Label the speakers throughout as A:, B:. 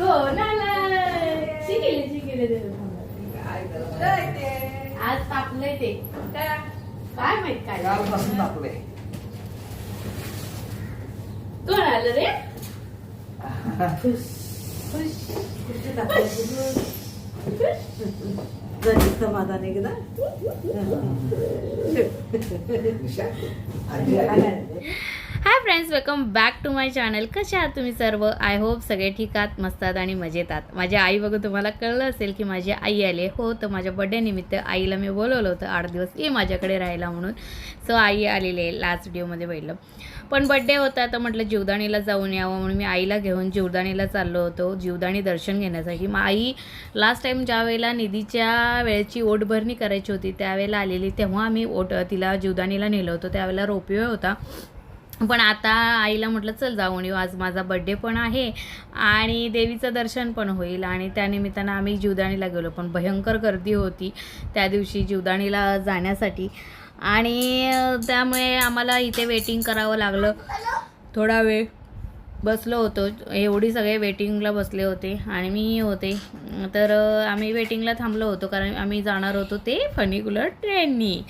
A: हो ना ना. शिकेले शिकेले ते थांबा. आज तापलंय ते. काय माहीत काय
B: कालपासून टाकले
A: कोण आलं रे? खुश खुश
C: झाली समाधान एकदा
B: निशा? आजी आली.
A: Hi friends welcome back to my channel कसे आहात तुम्ही सर्व? आय होप सगळे ठीक आहात मस्त आणि मजेत आहात. माझी आई बघून तुम्हाला कळलं असेल की माझी आई आली हो तर माझ्या बड्डे निमित्त आईला मी बोलवलं होतं आठ दिवस ये माझ्याकडे राहायला म्हणून. सो आई आलेली आहे लास्ट व्हिडिओमध्ये बघितलं. पण बड्डे होता तर म्हटलं जीवदाणीला जाऊन यावं म्हणून मी आईला घेऊन जीवदाणीला चाललो होतो जीवदाणी दर्शन घेण्यासाठी. मग आई लास्ट टाईम ज्या वेळेला निधीच्या वेळेची ओटभरणी करायची होती त्यावेळेला आलेली तेव्हा आम्ही ओट तिला जीवदाणीला नेलं होतं. त्यावेळेला रोपवे होता. पण आता आईला म्हटलं चल जाऊन येऊ आज माझा बड्डे पण आहे आणि देवीचं दर्शन पण होईल. आणि त्यानिमित्तानं आम्ही जीवदाणीला गेलो पण भयंकर गर्दी होती त्या दिवशी जीवदाणीला जाण्यासाठी. आणि त्यामुळे आम्हाला इथे वेटिंग करावं लागलं. थोडा वेळ बसलो होतो. एवढी सगळे वेटिंगला बसले होते आणि मी होते. तर आम्ही वेटिंगला थांबलो होतो कारण आम्ही जाणार होतो ते फनिकुलर ट्रेननी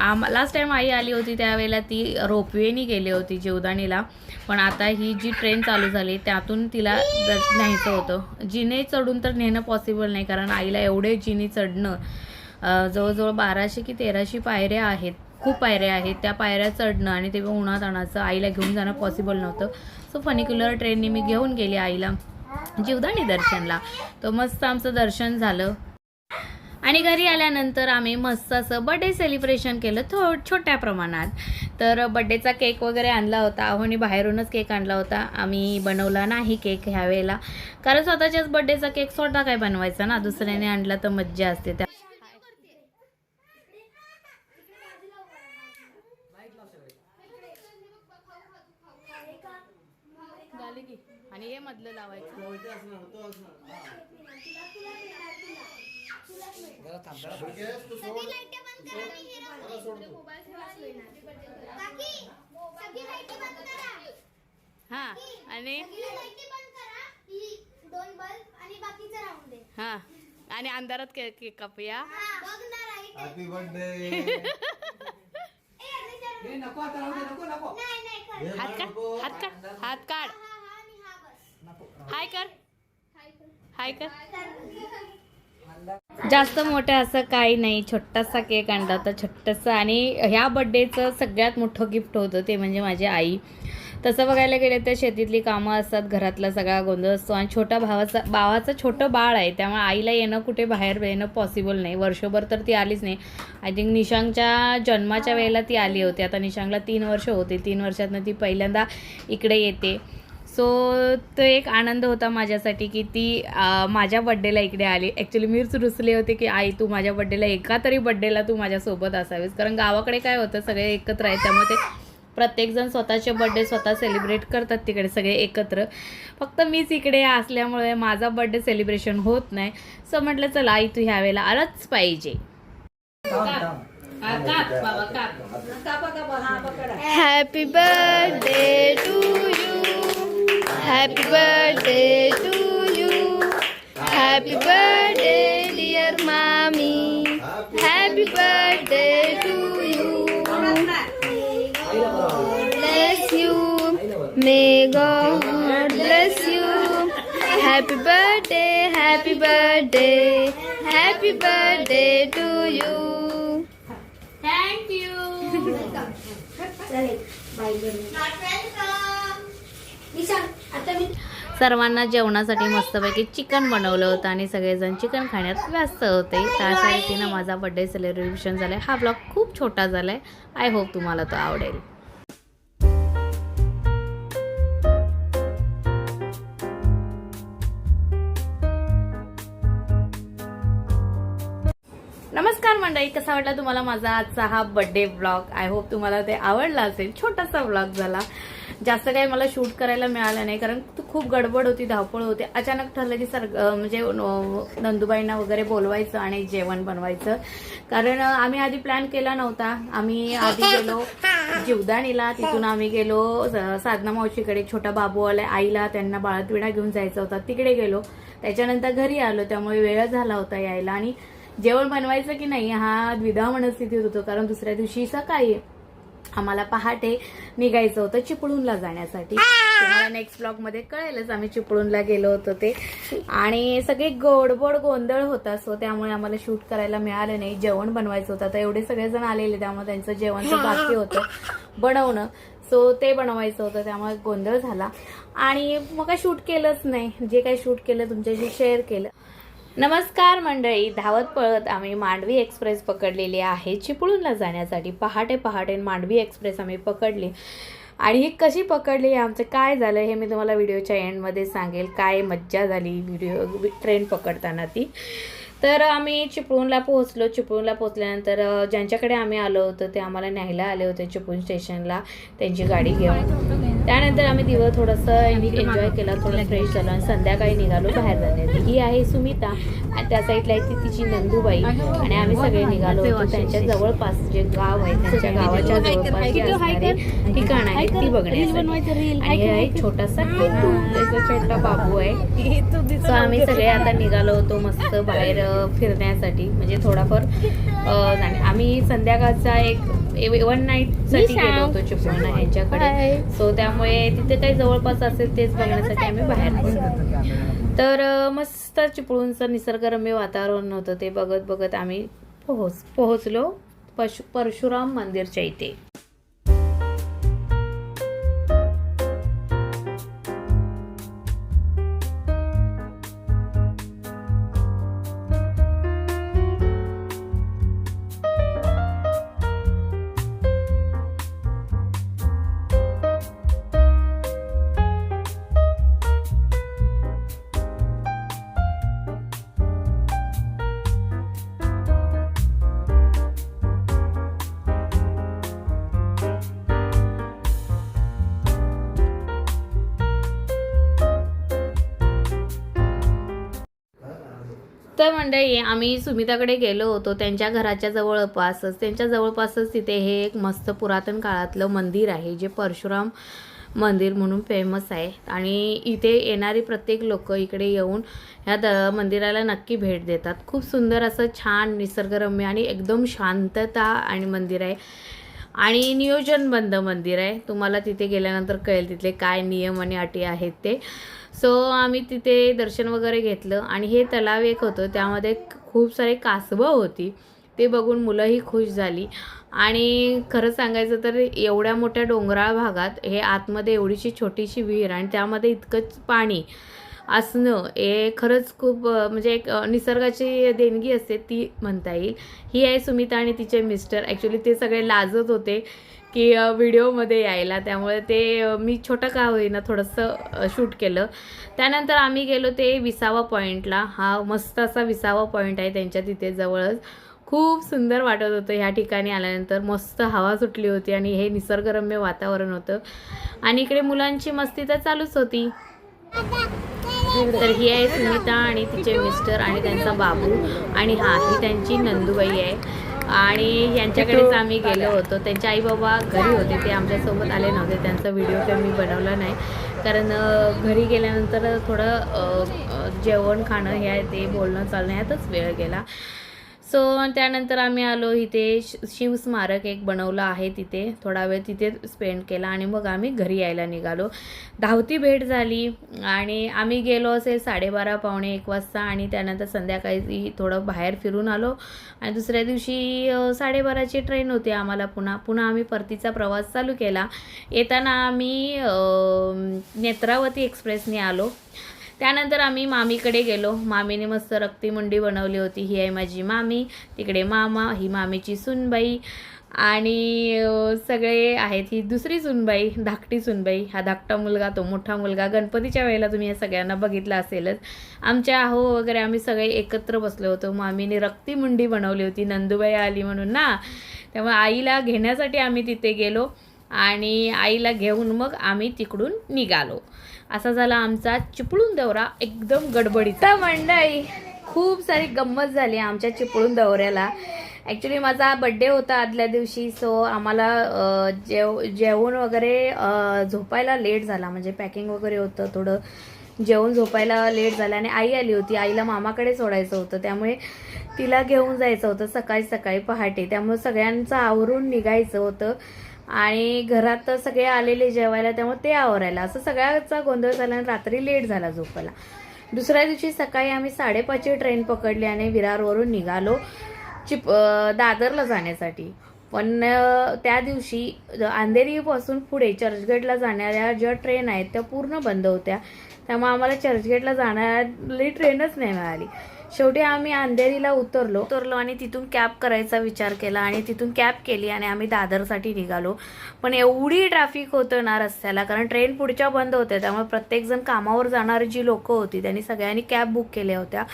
A: आम लास्ट टाईम आई आली होती त्यावेळेला ती रोपवेनी गेली होती जीवदानीला पण आता ही जी ट्रेन चालू झाली त्यातून तिला न्यायचं होतं. जिने चढून तर नेणं पॉसिबल नाही कारण आईला एवढे जिने चढणं जवळजवळ बाराशे की तेराशे पायऱ्या आहेत. खूप पायऱ्या आहेत. त्या पायऱ्या चढणं आणि ते उन्हात आणायचं आईला घेऊन जाणं पॉसिबल नव्हतं. सो फनिक्युलर ट्रेनने मी घेऊन गेली आईला जीवदानी दर्शनला. तर मस्त आमचं दर्शन झालं. आणि घरी आल्यानंतर आम्ही मस्त असं बड्डे सेलिब्रेशन केलं थो छोट्या प्रमाणात. तर बड्डेचा केक वगैरे आणला होता. अहोनी बाहेरूनच केक आणला होता. आम्ही बनवला नाही केक ह्या वेळेला. कारण स्वतःच्याच बड्डेचा केक स्वतः काय बनवायचा ना? दुसऱ्याने आणला तर मज्जा असते. त्या आणि हे मधलं लावायचं.
B: थांब.
A: हा आणि?
D: दोन बल्ब आणि बाकीचं राहून दे.
A: हा आणि अंधारात केक कापूया
B: हॅपी बर्थडे हे नको आता राहू दे, नको. नको
D: नाही नाही कर.
B: हे
A: हात काढ. हात काढ. हात काढ
D: हा हा आणि हा बस
B: नको.
A: हाय कर.
D: हाय कर.
A: जास्त मोठं असं काही नाही छोटासा केक आणला होता छोटासा. आणि ह्या बड्डेचं सगळ्यात मोठं गिफ्ट होतं ते म्हणजे माझी आई. तसं बघायला गेलं तर शेतीतली कामं असतात घरातला सगळा गोंधळ असतो. आणि छोट्या भावाचा भावाचं छोटं बाळ आहे त्यामुळे आईला येणं कुठे बाहेर येणं पॉसिबल नाही. वर्षभर तर ती आलीच नाही. आय थिंक निशांगच्या जन्माच्या वेळेला ती आली होती. आता निशांगला तीन वर्ष होते. तीन वर्षातनं ती पहिल्यांदा इकडे येते. सो तो एक आनंद होता माझ्यासाठी की ती माझ्या बड्डेला इकडे आली. ॲक्च्युली मीच रुसले होते की आई तू माझ्या बड्डेला एका तरी बड्डेला तू माझ्यासोबत असावीस. कारण गावाकडे काय होतं सगळे एकत्र आहे त्यामुळे ते प्रत्येकजण स्वतःचे बड्डे स्वतः सेलिब्रेट करतात तिकडे सगळे एकत्र. फक्त मीच इकडे असल्यामुळे माझा बड्डे सेलिब्रेशन होत नाही. सो म्हटलं चला आई तू ह्या वेळेला आलाच पाहिजे.
C: हा
A: happy birthday to Happy birthday to you. Happy birthday, dear mommy. Happy birthday to you. Bless you. May God bless you. Happy birthday, happy birthday, happy birthday to you. Thank you.
D: My friends
A: सर्वांना जेवणासाठी मस्तपैकी chicken बनवलं होतं आणि सगळेजण chicken खाण्यात व्यस्त होते. तर अशा रीतीनं माझा बड्डे सेलिब्रेशन झाला हा ब्लॉग खूप छोटा झाला आहे आय होप तुम्हाला तो आवडेल. नमस्कार मंडळी कसा वाटला तुम्हाला माझा आजचा हा बड्डे ब्लॉग आय होप तुम्हाला ते आवडला असेल. छोटासा ब्लॉग झाला. जास्त काही मला शूट करायला मिळालं नाही कारण खूप गडबड होती धावपळ होती. अचानक ठरलं की सर म्हणजे नंदूबाईंना नंदुबाईंना वगैरे बोलवायचं आणि जेवण बनवायचं. कारण आम्ही आधी प्लॅन केला नव्हता. आम्ही आधी गेलो जीवदाणीला. तिथून आम्ही गेलो साधना मावशीकडे. छोटा बाबू आलाय आईला. त्यांना बाळातविडा घेऊन जायचा होता. तिकडे गेलो. त्याच्यानंतर घरी आलो. त्यामुळे वेळ झाला होता यायला. आणि जेवण बनवायचं की नाही हा द्विधा मनस्थितीत होतो. कारण दुसऱ्या दिवशी सकाळी आम्हाला पहाटे निघायचं होतं चिपळूणला जाण्यासाठी. तुम्हाला नेक्स्ट ब्लॉगमध्ये कळेलच आम्ही चिपळूणला गेलो होतो ते. आणि सगळे गोडबोड गोंधळ होता सो त्यामुळे आम्हाला शूट करायला मिळालं नाही. जेवण बनवायचं होतं. तर एवढे सगळेजण आलेले त्यामुळे त्यांचं जेवणचं बाकी होतं. बनवणं. सो ते बनवायचं होतं त्यामुळे गोंधळ झाला. आणि मग काय शूट केलंच नाही. जे काही शूट केलं तुमच्याशी शेअर केलं. नमस्कार मंडळी धावत पळत आम्ही मांडवी एक्सप्रेस पकडलेली आहे. चिपळूणला जाण्यासाठी पहाटे पहाटे मांडवी एक्सप्रेस आम्ही पकडली. आणि ही कशी पकडली आमचं काय झालं हे मी तुम्हाला व्हिडिओच्या एंडमध्ये सांगेल. काय मज्जा झाली व्हिडिओ ट्रेन पकडताना ती. तर आम्ही चिपळूणला पोहोचलो. चिपळूणला पोहोचल्यानंतर ज्यांच्याकडे आम्ही आलो होतो ते आम्हाला न्यायला आले होते चिपळूण स्टेशनला. त्यांची गाडी घेऊन. त्यानंतर आम्ही दिवस थोडंसं एन्जॉय केला थोडं फ्रेश झालं आणि संध्याकाळी निघालो बाहेर जाण्यासाठी. ही आहे सुमिता आणि त्या साईडला आहे ती तिची नंदूबाई. आणि आम्ही सगळे निघालो होतो. त्यांच्या जवळपास जे गाव आहे त्यांच्या गावाच्या जवळपास जे असणारे ठिकाण आहे ती बघण्यासाठी. आणि हे आहे छोटासा छोटा बाबू आहे. सो आम्ही सगळे आता निघालो होतो मस्त बाहेर फिरण्यासाठी. म्हणजे थोडाफार आम्ही संध्याकाळचा एक वन नाईटसाठी गेलो होतो चिपळूण ह्यांच्याकडे सो त्यामुळे तिथे काही जवळपास असेल तेच बघण्यासाठी आम्ही बाहेर पडलो. तर मस्त चिपळूणचं निसर्गरम्य वातावरण होतं ते बघत बघत आम्ही पोहोच पोहोचलो. पशु परशुराम मंदिरच्या इथे. तर मंडळी आम्ही सुमिताकडे गेलो होतो. त्यांच्या घराच्या जवळपासच. त्यांच्या जवळपासच तिथे हे एक मस्त पुरातन काळातलं मंदिर आहे जे परशुराम मंदिर म्हणून फेमस आहे. आणि इथे येणारी प्रत्येक लोक इकडे येऊन ह्या द मंदिराला नक्की भेट देतात. खूप सुंदर असं छान निसर्गरम्य आणि एकदम शांतता आणि मंदिर आहे. आणि नियोजनबद्ध मंदिर आहे. तुम्हाला तिथे गेल्यानंतर कळेल तिथले काय नियम आणि अटी आहेत ते. सो आम्ही तिथे दर्शन वगैरे घेतलं आणि हे तलाव एक होतं. त्यामध्ये खूप सारे कासवं होती. ते बघून मुलंही खुश झाली. आणि खरं सांगायचं तर एवढ्या मोठ्या डोंगराळ भागात हे आतमध्ये एवढीशी छोटीशी विहीर आणि त्यामध्ये इतकंच पाणी असणं हे खरंच खूप म्हणजे एक निसर्गाची देणगी असते ती म्हणता येईल. ही आहे सुमिता आणि तिचे मिस्टर. ॲक्च्युली ते सगळे लाजत होते की व्हिडिओमध्ये यायला. त्यामुळे ते मी छोटं का होईना थोडंसं शूट केलं. त्यानंतर आम्ही गेलो ते विसावा पॉईंटला हा मस्त असा विसावा पॉईंट आहे त्यांच्या तिथे जवळच. खूप सुंदर वाटत होतं ह्या ठिकाणी आल्यानंतर. मस्त हवा सुटली होती आणि हे निसर्गरम्य वातावरण होतं. आणि इकडे मुलांची मस्ती तर चालूच होती. तर ही आहे सुमिता आणि तिचे मिस्टर आणि त्यांचा बाबू. आणि हा ही त्यांची नंदुबाई आहे. आणि यांच्याकडेच आम्ही गेलो होतो. त्यांचे आई बाबा घरी होते. ते आमच्यासोबत आले नव्हते. त्यांचा व्हिडिओ काही मी बनवला नाही. कारण घरी गेल्यानंतर थोडं जेवण खाणं हे आहे ते बोलणं चालणं ह्यातच वेळ गेला. सो त्यानंतर आम्ही आलो इथे शिवस्मारक एक बनवलं आहे तिथे. थोडा वेळ तिथे स्पेंड केला आणि मग आम्ही घरी यायला निघालो. धावती भेट झाली आणि आम्ही गेलो असेल साडेबारा पावणे एक वाजता आणि त्यानंतर संध्याकाळी थोडं बाहेर फिरून आलो. आणि दुसऱ्या दिवशी साडेबाराची ट्रेन होती आम्हाला पुन्हा. पुन्हा आम्ही परतीचा प्रवास चालू केला. येताना आम्ही नेत्रावती एक्सप्रेसने आलो. त्यानंतर आम्ही मामीकडे गेलो. मामीने मस्त रक्तीमुंडी बनवली होती. ही आहे माझी मामी. तिकडे मामा ही मामीची सुनबाई आणि सगळे आहेत. ही दुसरी सुनबाई धाकटी सुनबाई. हा धाकटा मुलगा तो मोठा मुलगा. गणपतीच्या वेळेला तुम्ही या सगळ्यांना बघितलं असेलच. आमच्या आहो वगैरे आम्ही सगळे एकत्र बसलो होतो. मामीने रक्तीमुंडी बनवली होती. नंदुबाई आली म्हणून ना. त्यामुळे आईला घेण्यासाठी आम्ही तिथे गेलो. आणि आईला घेऊन मग आम्ही तिकडून निघालो. असा झाला आमचा चिपळूण दौरा एकदम गडबडीचा मंडळी खूप सारी गंमत झाली आमच्या चिपळूण दौऱ्याला. ॲक्च्युली माझा बड्डे होता आदल्या दिवशी सो आम्हाला जेव जेवण वगैरे झोपायला लेट झाला. म्हणजे पॅकिंग वगैरे होतं थोडं जेवण झोपायला लेट झालं आणि आई आली होती. आईला मामाकडे सोडायचं होतं. त्यामुळे तिला घेऊन जायचं होतं सकाळी सकाळी पहाटे. त्यामुळे सगळ्यांचं आवरून निघायचं होतं. आणि घरात तर सगळे आलेले जेवायला त्यामुळे ते आवरायला. असं सगळ्याचा गोंधळ झाला आणि रात्री लेट झाला झोपायला. दुसऱ्या दिवशी सकाळी आम्ही साडेपाचची ट्रेन पकडली आणि विरारवरून निघालो चिप दादरला जाण्यासाठी. पण त्या दिवशी अंधेरीपासून पुढे चर्चगेटला जाणाऱ्या ज्या ट्रेन आहेत त्या पूर्ण बंद होत्या. त्यामुळे आम्हाला चर्चगेटला जाणारी ट्रेनच नाही मिळाली. शेवटी आम्ही अंधेरीला उतरलो. उतरलो आणि तिथून कॅब करायचा विचार केला आणि तिथून कॅब केली आणि आम्ही दादरसाठी निघालो. पण एवढी ट्रॅफिक होतं ना रस्त्याला कारण ट्रेन पुढच्या बंद होत्या त्यामुळे प्रत्येकजण कामावर जाणारी जी लोकं होती त्यांनी सगळ्यांनी कॅब बुक केल्या होत्या.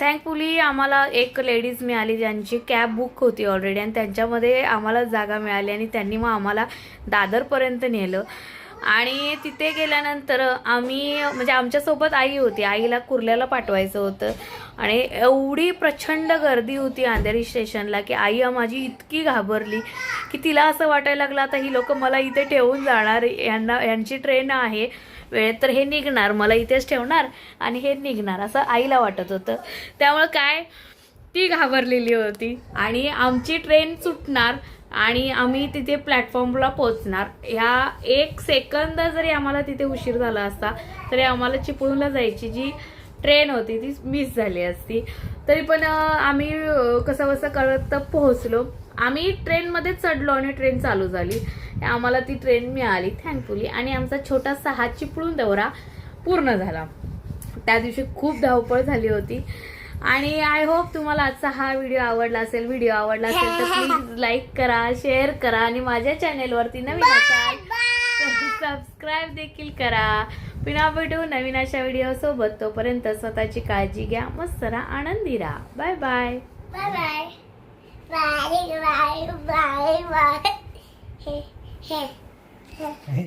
A: थँकफुली आम्हाला एक लेडीज मिळाली ज्यांची कॅब बुक होती ऑलरेडी आणि त्यांच्यामध्ये आम्हाला जागा मिळाली आणि त्यांनी मग आम्हाला दादरपर्यंत नेलं. आणि तिथे गेल्यानंतर आम्ही म्हणजे आमच्यासोबत आई होती. आईला कुर्ल्याला पाठवायचं होतं. आणि एवढी प्रचंड गर्दी होती अंधेरी स्टेशनला की आई माझी इतकी घाबरली की तिला असं वाटायला लागलं आता ही लोक मला इथे ठेवून जाणार यांना यांची ट्रेन आहे वेळेत तर हे निघणार मला इथेच ठेवणार आणि हे निघणार असं आईला वाटत होतं. त्यामुळं काय? ती घाबरलेली होती. आणि आमची ट्रेन सुटणार आणि आम्ही तिथे प्लॅटफॉर्मला पोहोचणार. ह्या एक सेकंद जरी आम्हाला तिथे उशीर झाला असता तरी आम्हाला चिपळूणला जायची जी ट्रेन होती ती मिस झाली असती. तरी पण आम्ही कसं कसं करत पोहोचलो. आम्ही ट्रेनमध्ये चढलो आणि ट्रेन चालू झाली. आम्हाला ती ट्रेन मिळाली थँकफुली आणि आमचा छोटासा हा चिपळूण दौरा पूर्ण झाला. त्या दिवशी खूप धावपळ झाली होती. आणि आय होप तुम्हाला आजचा हा व्हिडिओ आवडला असेल व्हिडिओ आवडला असेल तर प्लीज लाईक करा शेअर करा आणि माझ्या चॅनेलवरती नवीन असाल तर सबस्क्राईब देखील करा. पुन्हा भेटू नवीन अशा व्हिडिओ सोबत. तोपर्यंत स्वतःची काळजी घ्या मस्त राहा आनंदी राहा. Bye bye
D: bye bye. Bye. Hey hey.